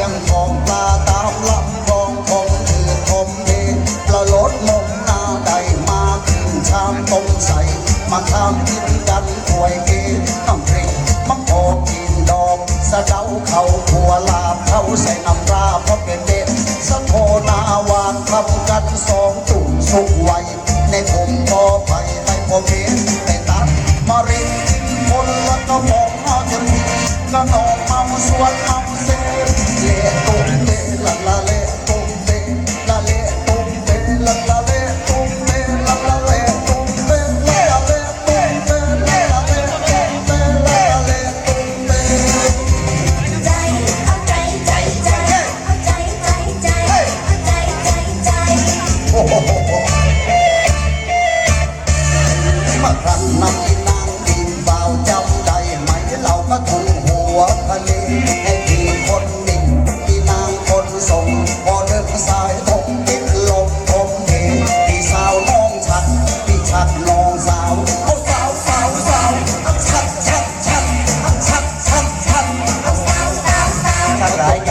ลี้ยงของปลาตามลำคลองคงคือทมเดประลดลงหน้าใดมากินชามต้มใส มาข้ามกินกันถวยเกน้ำพริกมังกอกินดอกสะเดาเข้าหัวลาบเข้าใส่น้ำปลาเพราะเป็นเด็ดสะโพนาวานทำกันสองจุ่มสุกไวในผมพอไปไปผมเห็นไปตัดมารินคนละก็มบอกนอจะมีกระนองเมาสวดเมา สาวถ้าไ